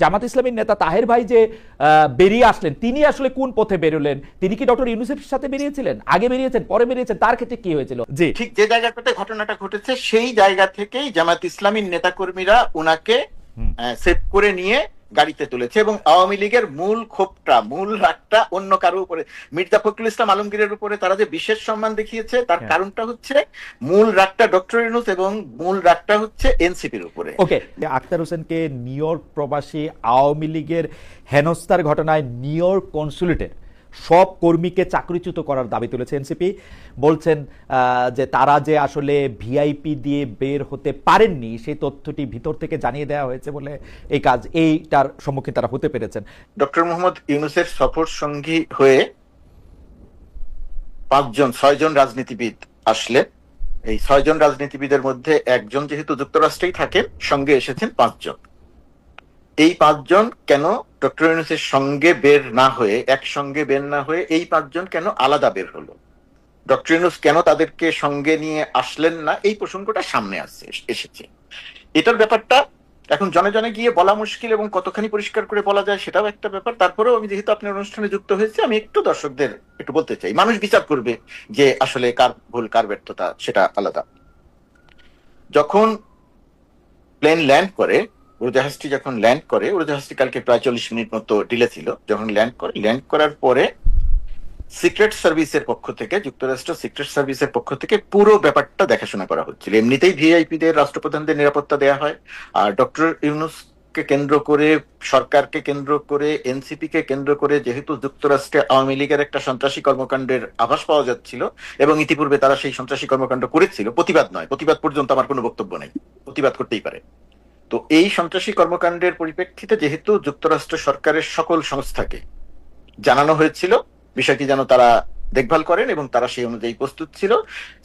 জামাত ইসলামীর নেতা তাহের ভাই যে বেরিয়ে আসলেন তিনি আসলে কোন পথে বেরোলেন? তিনি কি ডক্টর ইউনুসেফের সাথে বেরিয়েছিলেন? আগে বেরিয়েছেন পরে বেরিয়েছেন তার ক্ষেত্রে কি হয়েছিল? যে ঠিক যে জায়গাটাতে ঘটনাটা ঘটেছে সেই জায়গা থেকেই জামাত ইসলামীর নেতাকর্মীরা ওনাকে সেভ করে নিয়ে গাড়িতে তুলেছে এবং আওয়ামী লীগের মূল ক্ষোভটা মূল রাগটা অন্য কারও উপরে মির্জা ফখরুল ইসলাম আলমগীরের উপরে তারা যে বিশেষ সম্মান দেখিয়েছে তার হ্যাঁ। কারণটা হচ্ছে মূল রাগটা ডক্টর ইউনুস এবং মূল রাগটা হচ্ছে এনসিপির উপরে ওকে আক্তার হোসেনকে নিউ ইয়র্ক প্রবাসী আওয়ামী লীগের হেনস্থার ঘটনায় নিউ ইয়র্ক কনসুলেটের সব কর্মীকে চাকরিচ্যুত করার দাবি তুলেছে এনসিপি। বলছেন যে তারা যে আসলে ভিআইপি দিয়ে বের হতে পারেননি, সেই তথ্যটি ভিতর থেকে জানিয়ে দেওয়া হয়েছে বলে এই কাজ, এইটার সম্মুখীন তারা হতে পেরেছেন। ডক্টর মোহাম্মদ ইউনুসের সফর সঙ্গী হয়ে পাঁচজন, ছয়জন রাজনীতিবিদ আসলে এই ছয়জন রাজনীতিবিদের মধ্যে একজন যেহেতু যুক্তরাষ্ট্রেই থাকেন, সঙ্গে এসেছেন পাঁচজন। এই পাঁচজন কেন ডক্টর ইউনুসের সঙ্গে বের না হয়ে, একসঙ্গে বের না হয়ে এই পাঁচজন কেন আলাদা বের হলো? ডক্টর ইউনুস কেন তাদেরকে সঙ্গে নিয়ে আসলেন না? এই প্রসঙ্গটা সামনে আসছে, এসেছে। এটার ব্যাপারটা এখন জনে জনে গিয়ে বলা মুশকিল এবং কতখানি পরিষ্কার করে বলা যায় সেটাও একটা ব্যাপার। তারপরেও আমি যেহেতু আপনার অনুষ্ঠানে যুক্ত হয়েছি, আমি একটু দর্শকদের একটু বলতে চাই। মানুষ বিচার করবে যে আসলে কার ভুল, কার ব্যর্থতা, সেটা আলাদা। যখন প্লেন ল্যান্ড করে উড়োজাহাজটি যখন ল্যান্ড করে, উড়োজাহাজটি কালকে প্রায় চল্লিশ মিনিট মতো ডিলে ছিল। যখন ল্যান্ড করে ল্যান্ড করার পরে সিক্রেট সার্ভিসের পক্ষ থেকে, যুক্তরাষ্ট্র সিক্রেট সার্ভিসের পক্ষ থেকে পুরো ব্যাপারটা দেখাশোনা করা হচ্ছিল। এমনিতেই ভিআইপি দের রাষ্ট্রপ্রধানদের নিরাপত্তা দেওয়া হয়। আর ডক্টর ইউনুস কেন্দ্র করে, সরকারকে কেন্দ্র করে এনসিপি কে কেন্দ্র করে যেহেতু যুক্তরাষ্ট্রে আওয়ামী লীগের একটা সন্ত্রাসী কর্মকাণ্ডের আভাস পাওয়া যাচ্ছিল এবং ইতিপূর্বে তারা সেই সন্ত্রাসী কর্মকাণ্ড করেছিল, প্রতিবাদ নয়। প্রতিবাদ পর্যন্ত আমার কোনো বক্তব্য নেই। প্রতিবাদ করতেই পারে। তো এই সন্ত্রাসী কর্মকাণ্ডের পরিপ্রেক্ষিতে যেহেতু যুক্তরাষ্ট্র সরকারের সকল সংস্থাকে জানানো হয়েছিল, বিষয়টি যেন তারা দেখভাল করেন এবং তারা সেই অনুযায়ী প্রস্তুত ছিল।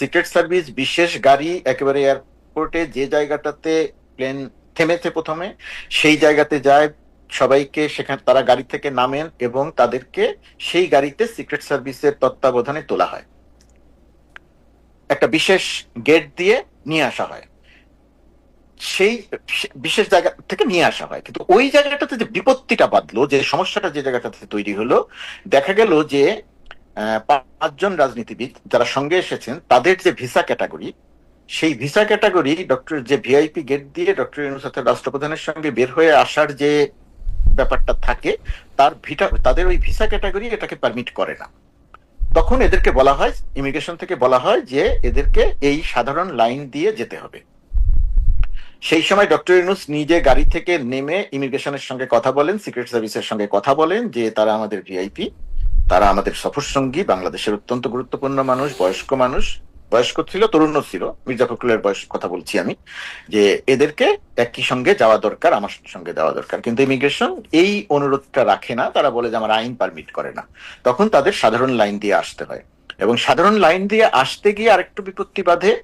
সিক্রেট সার্ভিস, বিশেষ গাড়ি, একেবারে এয়ারপোর্টে যে জায়গাটাতে প্লেন থেমেছে প্রথমে, সেই জায়গাতে যায়, সবাইকে সেখানে, তারা গাড়ি থেকে নামেন এবং তাদেরকে সেই গাড়িতে সিক্রেট সার্ভিসের তত্ত্বাবধানে তোলা হয়। একটা বিশেষ গেট দিয়ে নিয়ে আসা হয়। সেই বিশেষ জায়গা থেকে নিয়ে আসা হয়। কিন্তু ওই জায়গাটাতে যে বিপত্তিটা বাঁধলো, যে সমস্যাটা যে জায়গাটাতে তৈরি হলো, দেখা গেল যে পাঁচজন রাজনীতিবিদ যারা সঙ্গে এসেছেন, তাদের যে ভিসা ক্যাটাগরি, সেই ভিসা ক্যাটাগরি ডক্টর যে ভিআইপি গেট দিয়ে ডক্টর ইউনুস রাষ্ট্রপ্রধানের সঙ্গে বের হয়ে আসার যে ব্যাপারটা থাকে, তার ভিটা তাদের ওই ভিসা ক্যাটাগরি এটাকে পারমিট করে না। তখন এদেরকে বলা হয় ইমিগ্রেশন থেকে বলা হয় যে, এদেরকে এই সাধারণ লাইন দিয়ে যেতে হবে। সেই সময় ডক্টর ইউনুস নিজে গাড়ি থেকে নেমে ইমিগ্রেশনের সঙ্গে কথা বলেন, সিক্রেট সার্ভিসের সঙ্গে কথা বলেন যে তারা আমাদের ভিআইপি, তারা আমাদের সফর সঙ্গী, বাংলাদেশের অত্যন্ত গুরুত্বপূর্ণ মানুষ, বয়স্ক মানুষ। বয়স্ক ছিল তরুণ ছিল, মির্জা ফখরুলের বয়স কথা বলছি আমি, যে এদেরকে একই সঙ্গে যাওয়া দরকার, আমার সঙ্গে যাওয়া দরকার। কিন্তু ইমিগ্রেশন এই অনুরোধটা রাখে না, তারা বলে যে আমার আইন পারমিট করে না। তখন তাদের সাধারণ লাইন দিয়ে আসতে হয়। এবং সাধারণ লাইন দিয়ে আসতে গিয়ে আরেকটু বিপত্তি বাধে।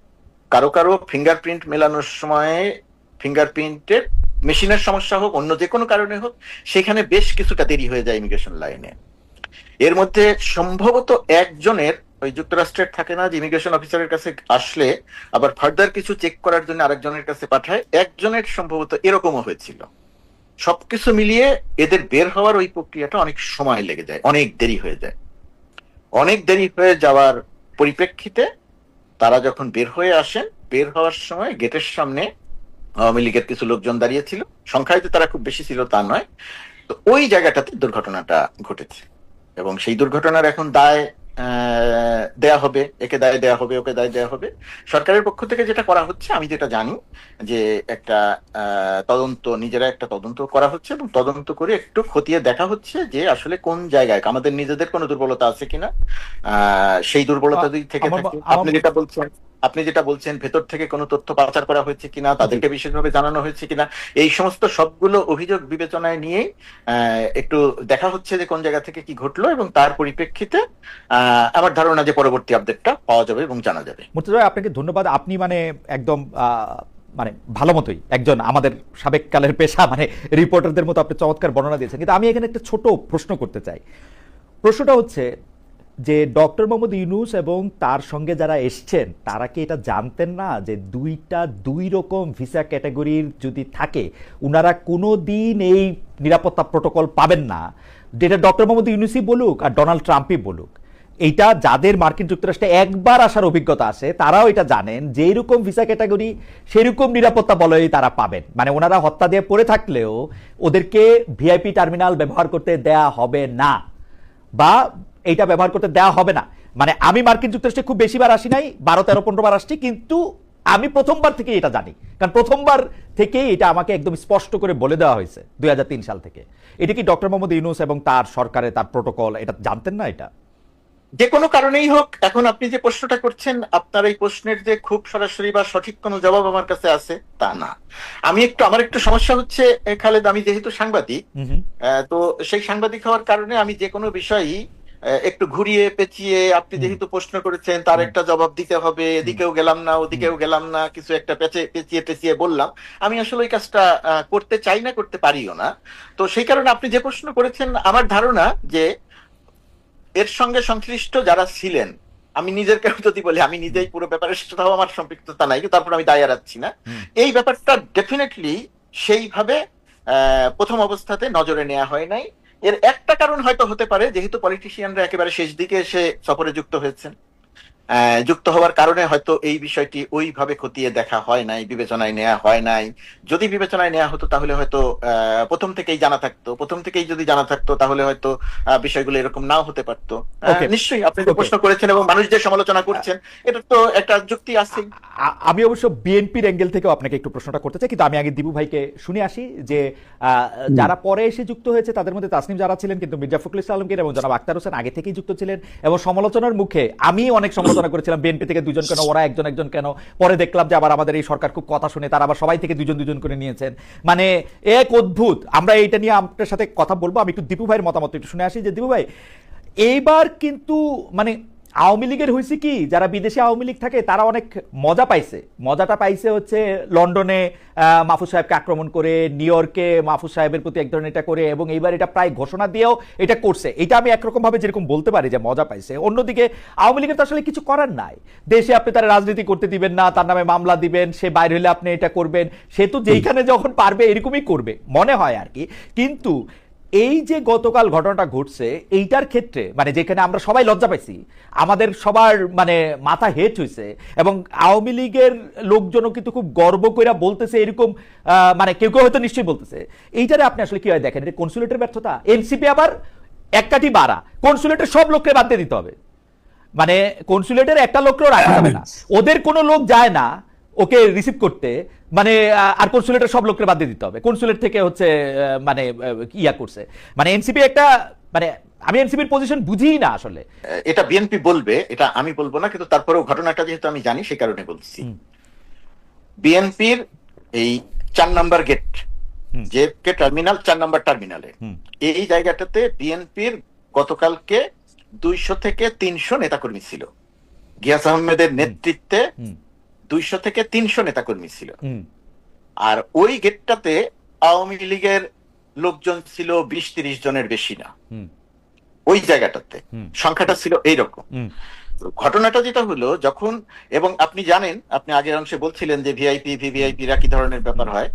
কারও কারও ফিঙ্গারপ্রিন্ট মেলানোর সময় ফিঙ্গারপ্রিন্টের মেশিনের সমস্যা হোক, অন্য যে কোনো কারণে হোক, সেখানে বেশ কিছুটা দেরি হয়ে যায় ইমিগ্রেশন লাইনে এর মধ্যে সম্ভবত একজনের, ওই যুক্তরাষ্ট্রের থাকে না, যে ইমিগ্রেশন অফিসারের কাছে আসলে আবার ফার্দার কিছু চেক করার জন্য আরেকজনের কাছে পাঠায়, একজনের সম্ভবত এরকমও হয়েছিল। সবকিছু মিলিয়ে এদের বের হওয়ার ওই প্রক্রিয়াটা অনেক সময় লেগে যায়, অনেক দেরি হয়ে যায়। অনেক দেরি হয়ে যাওয়ার পরিপ্রেক্ষিতে তারা যখন বের হয়ে আসেন, বের হওয়ার সময় গেটের সামনে আওয়ামী লীগের কিছু লোকজন দাঁড়িয়েছিল। সংখ্যায় তারা খুব বেশি ছিল, তা নয়। তো ওই জায়গাটাতে দুর্ঘটনাটা ঘটেছে। এবং সেই দুর্ঘটনার এখন দায় দেয়া হবে একে দায় দেয়া হবে ওকে দায় দেয়া হবে। সরকারের পক্ষ থেকে যেটা করা হচ্ছে আমি যেটা জানি যে একটা তদন্ত নিজেরা একটা তদন্ত করা হচ্ছে এবং তদন্ত করে একটু খতিয়ে দেখা হচ্ছে যে আসলে কোন জায়গায় আমাদের নিজেদের কোনো দুর্বলতা আছে কিনা। সেই দুর্বলতা যদি থেকে আপনি যেটা বলছেন আপনি যেটা বলছেন ভেতর থেকে কোনো তথ্য পাচার করা হয়েছে কিনা তাদেরকে বিশেষভাবে জানানো হয়েছে কিনা এই সমস্ত সবগুলো অভিযোগ বিবেচনায় নিয়েই আহ, একটু দেখা হচ্ছে যে কোন জায়গা থেকে কি ঘটলো এবং তার পরিপ্রেক্ষিতে আহ, আমার ধারণা যে পরবর্তী আপডেটটা পাওয়া যাবে এবং জানা যাবে। মুর্তজা আপনাকে ধন্যবাদ। আপনি মানে একদম মানে ভালো মতোই একজন আমাদের সাবেক কালের পেশা মানে রিপোর্টারদের মতো আপনি চমৎকার বর্ণনা দিয়েছেন। কিন্তু আমি এখানে একটা ছোট প্রশ্ন করতে চাই। প্রশ্নটা হচ্ছে যে, ডক্টর মোহাম্মদ ইউনুস এবং তার সঙ্গে যারা এসছেন, তারা কি এটা জানতেন না যে দুইটা দুই রকম ভিসা ক্যাটাগরির যদি থাকে, উনারা কোনো দিন এই নিরাপত্তা প্রোটোকল পাবেন না। যেটা ডক্টর মোহাম্মদ ইউনুসই বলুক আর ডোনাল্ড ট্রাম্পই বলুক। এইটা যাদের মার্কিন যুক্তরাষ্ট্রে একবার আসার অভিজ্ঞতা আছে, তারাও এটা জানেন যে এরকম ভিসা ক্যাটাগরি, সেরকম নিরাপত্তা বলয় তারা পাবেন। মানে ওনারা হত্যা দিয়ে পড়ে থাকলেও ওদেরকে ভিআইপি টার্মিনাল ব্যবহার করতে দেয়া হবে না। বা এইটা ব্যবহার করতে দেওয়া হবে না। মানে আমি মার্কিন যুক্তরাষ্ট্রে খুব বেশিবার আসি নাই, বারো, তেরো, পনেরো বার আসছি, কিন্তু আমি প্রথমবার থেকে এটা জানি। কারণ প্রথমবার থেকেই এটা আমাকে একদম স্পষ্ট করে বলে দেওয়া হয়েছে, দুই হাজার তিন সাল থেকে। এটা কি ডক্টর মোহাম্মদ ইউনুস এবং তার সরকারের, তার প্রোটোকল, এটা জানতেন না এটা? যে কোনো কারণেই হোক এখন আপনি যে প্রশ্নটা করছেন আপনার এই প্রশ্নের যে খুব সরাসরি বা সঠিক কোনো জবাব আমার কাছে আছে তা না। আমি একটু আমার একটু সমস্যা হচ্ছে খালেদ আমি যেহেতু সাংবাদিক তো সেই সাংবাদিক হওয়ার কারণে আমি যে কোনো বিষয়ই একটু ঘুরিয়ে পেঁচিয়ে আপনি যেহেতু প্রশ্ন করেছেন তার একটা জবাব দিতে হবে এদিকেও গেলাম না ওদিকেও গেলাম না কিছু একটা পেঁচে পেঁচিয়ে পেঁচিয়ে বললাম। আমি আসলে ওই কাজটা করতে চাই না করতে পারিও না। তো সেই কারণে আপনি যে প্রশ্ন করেছেন আমার ধারণা যে এর সঙ্গে সংশ্লিষ্ট যারা ছিলেন আমি নিজের কেউ যদি বলি আমি নিজেই পুরো ব্যাপারে সেটাও আমার সম্পৃক্ততা নাই কিন্তু তারপর আমি দায় এড়াচ্ছি না। এই ব্যাপারটা ডেফিনেটলি সেইভাবে আহ, প্রথম অবস্থাতে নজরে নেওয়া হয় নাই। এর একটা কারণ হয়তো হতে পারে যেহেতু পলিটিশিয়ানরা একেবারে শেষ দিকে এসে সফরে যুক্ত হয়েছেন। যুক্ত হওয়ার কারণে হয়তো এই বিষয়টি ওইভাবে খতিয়ে দেখা হয় নাই বিবেচনায় নেওয়া হয় নাই। যদি বিবেচনায় নেওয়া হতো তাহলে হয়তো আহ, প্রথম থেকেই জানা থাকতো। প্রথম থেকেই যদি জানা থাকতো তাহলে হয়তো বিষয়গুলো এরকম নাও হতে পারতো। নিশ্চয়ই আপনি যে প্রশ্ন করেছেন এবং মানুষ যে সমালোচনা করছেন এটা তো একটা যুক্তি আছেই। আমি অবশ্য বিএনপির অ্যাঙ্গেল থেকেও আপনাকে একটু প্রশ্নটা করতে চাই কিন্তু আমি আগে দিবু ভাইকে শুনে আসি যে আহ, যারা পরে এসে যুক্ত হয়েছে তাদের মধ্যে তাসনিম যারা ছিলেন কিন্তু মির্জা ফখরুল ইসলাম আলমগীর এবং জনাব আক্তার হোসেন আগে থেকেই যুক্ত ছিলেন এবং সমালোচনার মুখে আমি অনেক সমালোচনা করেছিলাম বিএনপি থেকে দুজন কেন, ওরা একজন একজন কেন? পরে দেখলাম যে আবার আমাদের এই সরকার খুব কথা শুনে তারা আবার সবাই থেকে দুজন দুজন করে নিয়েছেন। মানে এক অদ্ভুত। আমরা এইটা নিয়ে আপনার সাথে কথা বলব। আমি একটু দীপু ভাইয়ের মতামত একটু শুনে আসি যে, দীপু ভাই, এইবার কিন্তু মানে আওয়ামী লীগের হয়েছে কি? যারা বিদেশে আওয়ামী লীগ থাকে তারা অনেক মজা পাইছে। মজাটা পাইছে হচ্ছে লন্ডনে মাহফুজ সাহেবকে আক্রমণ করে নিউ ইয়র্কে মাহফুজ সাহেবের প্রতি এক ধরনের এটা করে এবং এইবার এটা প্রায় ঘোষণা দিয়েও এটা করছে। এটা আমি একরকমভাবে যেরকম বলতে পারি যে মজা পাইছে। অন্যদিকে আওয়ামী লীগের তো আসলে কিছু করার নাই। দেশে আপনি তারা রাজনীতি করতে দিবেন না তার নামে মামলা দিবেন সে বাইরে হলে আপনি এটা করবেন। সে তো যেইখানে যখন পারবে এরকমই করবে মনে হয় আর কি। কিন্তু এই যে গতকাল ঘটনাটা ঘটছে, এইটার ক্ষেত্রে মানে যেখানে আমরা সবাই লজ্জা পাইছি, আমাদের সবার মানে মাথা হেট হয়েছে এবং আওয়ামী লীগের লোকজনও কিন্তু খুব গর্ব করে বলতেছে এরকম মানে কেউ কেউ হয়তো নিশ্চয়ই বলতেছে। এইটারে আপনি আসলে কি হয় দেখেন? এটা কনসুলেটের ব্যর্থতা? এনসিপি আবার এক কাঠি বাড়া। কনসুলেটের সব লোককে বাদ দিতে হবে। মানে কনসুলেটের একটা লোককেও রাখা যাবে না। ওদের কোনো লোক যায় না ওকে রিসিভ করতে। মানে আর কনসুলেটের সব লোককে বাদ দিয়ে দিতে হবে। কনসুলেট থেকে হচ্ছে মানে ইয়া করছে। মানে এনসিপি একটা মানে আমি এনসিপির পজিশন বুঝিই না আসলে। এটা বিএনপি বলবে এটা আমি বলব না কিন্তু তারপরেও ঘটনাটা যেহেতু আমি জানি সেই কারণে বলছি। বিএনপির এই চার নাম্বার গেট। যে কে টার্মিনাল চার নাম্বার টার্মিনালে। এই জায়গাটাতে বিএনপির গতকালকে দুইশো থেকে তিনশো নেতাকর্মী ছিল। গিয়াস আহমেদের নেতৃত্বে দুইশো থেকে তিনশো নেতাকর্মী ছিল। আর ওই গেটটাতে আওয়ামী লীগের লোকজন ছিল বিশ তিরিশ জনের বেশি না। ওই জায়গাটাতে। সংখ্যাটা ছিল এইরকম। ঘটনাটা যেটা হলো যখন এবং আপনি জানেন আপনি আগের অংশে বলছিলেন যে ভিআইপি ভিভিআইপিরা কি ধরনের ব্যাপার হয়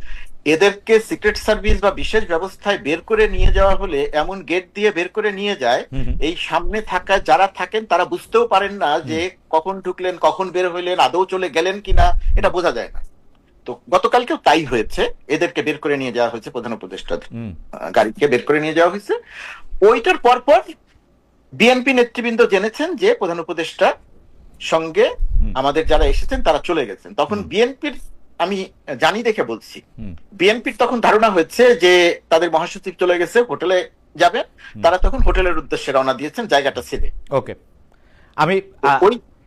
এদেরকে সিক্রেট সার্ভিস বা বিশেষ ব্যবস্থায় বের করে নিয়ে যাওয়া হলে এমন গেট দিয়ে বের করে নিয়ে যায়। এই সামনে থাকা যারা থাকেন তারা বুঝতেও পারেন না যে কখন ঢুকলেন কখন বের হইলেন আদৌ চলে গেলেন কিনা এটা বোঝা যায় না। তো গতকালকেও তাই হয়েছে এদেরকে বের করে নিয়ে যাওয়া হয়েছে প্রধান উপদেষ্টা গাড়িকে বের করে নিয়ে যাওয়া হয়েছে। ওইটার পরপর বিএনপি নেতৃবৃন্দ জেনেছেন যে প্রধান উপদেষ্টা সঙ্গে আমাদের যারা এসেছেন তারা চলে গেছেন। তখন বিএনপির আমি জানি দেখে বলছি। বিএনপির তখন ধারণা হয়েছে যে তাদের মহাসচিব চলে গেছে হোটেলে যাবে তারা তখন হোটেলের উদ্দেশ্যে রওনা দিয়েছেন জায়গাটা ছেড়ে। ওকে। আমি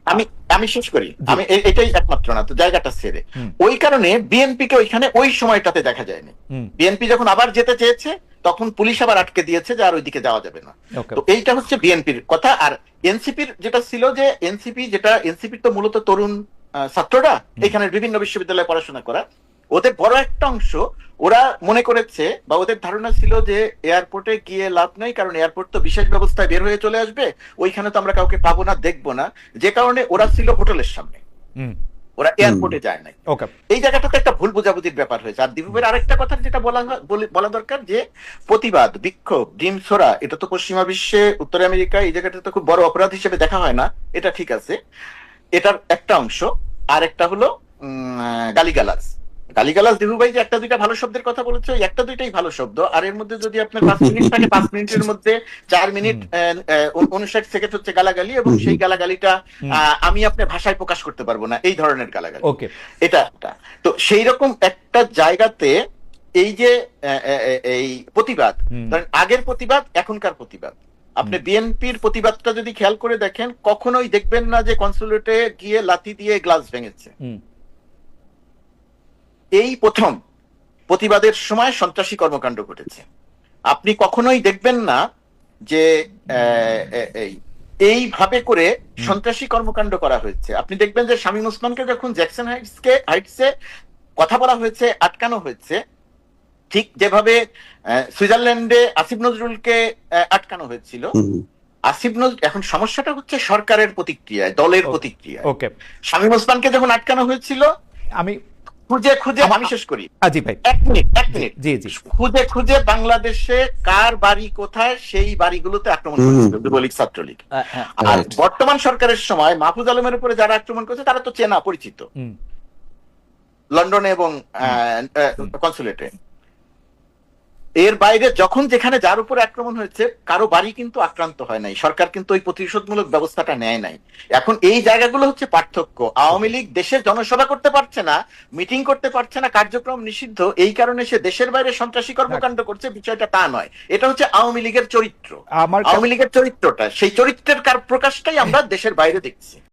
আমি আমি শেষ করি। আমি এটাই একমাত্র না তো জায়গাটা ছেড়ে। ওই কারণে বিএনপিকে ওইখানে ওই সময়টাতে দেখা যায়নি। বিএনপি যখন আবার যেতে চেয়েছে তখন পুলিশ আবার আটকে দিয়েছে যে আর ওইদিকে যাওয়া যাবে না। তো এইটা হচ্ছে বিএনপির কথা। আর এনসিপির যেটা ছিল যে এনসিপি যেটা এনসিপির তো মূলত তরুণ ছাত্ররা এখানে বিভিন্ন বিশ্ববিদ্যালয়ে পড়াশোনা করা। ওদের বড় একটা অংশ ওরা মনে করেছে বা ওদের ধারণা ছিল যে এয়ারপোর্টে গিয়ে লাভ নাই কারণ এয়ারপোর্ট তো বিশেষ ব্যবস্থায় বের হয়ে চলে আসবে ওইখানে তো আমরা কাউকে পাবো না দেখব না। যে কারণে ওরা ছিল হোটেলের সামনে। হুম। ওরা এয়ারপোর্টে যায় নাই। ওকে। এই জায়গাটাতে একটা ভুল বোঝাবুঝির ব্যাপার হয়েছে। আর দিবুবের আরেকটা কথা যেটা বলা বলা দরকার যে প্রতিবাদ বিক্ষোভ ডিম ছোড়া এটা তো পশ্চিমা বিশ্বে উত্তর আমেরিকা এই জায়গাটা তো খুব বড় অপরাধ হিসেবে দেখা হয় না। এটা ঠিক আছে। এটার একটা অংশ আর একটা হলো গালিগালাজ। গালিগালাজ দিবু যে একটা দুইটা ভালো শব্দের কথা বলেছে একটা দুইটাই ভালো শব্দ। আর এর মধ্যে যদি আপনার পাঁচ মিনিট থাকে পাঁচ মিনিটের মধ্যে চার মিনিট উনষাট সেকেন্ড হচ্ছে গালাগালি এবং সেই গালাগালিটা আহ, আমি আপনার ভাষায় প্রকাশ করতে পারব না এই ধরনের গালাগালি। ওকে। এটা একটা। তো সেই রকম একটা জায়গাতে এই যে এই প্রতিবাদ। আগের প্রতিবাদ এখনকার প্রতিবাদ। আপনি বিএনপির প্রতিবাদটা যদি খেয়াল করে দেখেন কখনোই দেখবেন না যে কনসুলেটে গিয়ে লাথি দিয়ে গ্লাস ভেঙেছে। এই প্রথম প্রতিবাদের সময় সন্ত্রাসী কর্মকাণ্ড ঘটেছে। আপনি কখনোই দেখবেন না যে এইভাবে করে সন্ত্রাসী কর্মকাণ্ড করা হয়েছে। আপনি দেখবেন যে শামীম ওসমানকে যখন জ্যাকসন হাইটসকে হাইটসে কথা বলা হয়েছে আটকানো হয়েছে ঠিক যেভাবে আহ, সুইজারল্যান্ডে আসিফ নজরুলকে আহ, আটকানো হয়েছিল। আসিফ নজরুল এখন সমস্যাটা হচ্ছে সরকারের প্রতিক্রিয়ায় দলের Okay. প্রতিক্রিয়ায়। ওকে। শামীম ওসমানকে যখন আটকানো হয়েছিল আমি খুঁজে খুঁজে আমি শেষ করি। আজি ভাই। এক মিনিট এক মিনিট। জি জি খুঁজে খুঁজে বাংলাদেশে কার বাড়ি কোথায় সেই বাড়িগুলোতে আক্রমণ। করেছিল যুবলীগ ছাত্রলীগ। হ্যাঁ, আর বর্তমান সরকারের সময় মাহফুজ আলমের উপরে যারা আক্রমণ করেছে তারা তো চেনা পরিচিত। লন্ডনে এবং কনসুলেটে। এর বাইরে যখন যেখানে যার উপর আক্রমণ হয়েছে কারও বাড়ি কিন্তু আক্রান্ত হয় নাই। সরকার কিন্তু ওই প্রতিশোধমূলক ব্যবস্থাটা নেয় নাই। এখন এই জায়গাগুলো হচ্ছে পার্থক্য। আওয়ামী লীগ দেশের জনসভা করতে পারছে না মিটিং করতে পারছে না কার্যক্রম নিষিদ্ধ। এই কারণে সে দেশের বাইরে সন্ত্রাসী কর্মকাণ্ড করছে বিষয়টা তা নয়। এটা হচ্ছে আওয়ামী লীগের চরিত্র। আমার আওয়ামী লীগের চরিত্রটা সেই চরিত্রের কার প্রকাশটাই আমরা দেশের বাইরে দেখছি।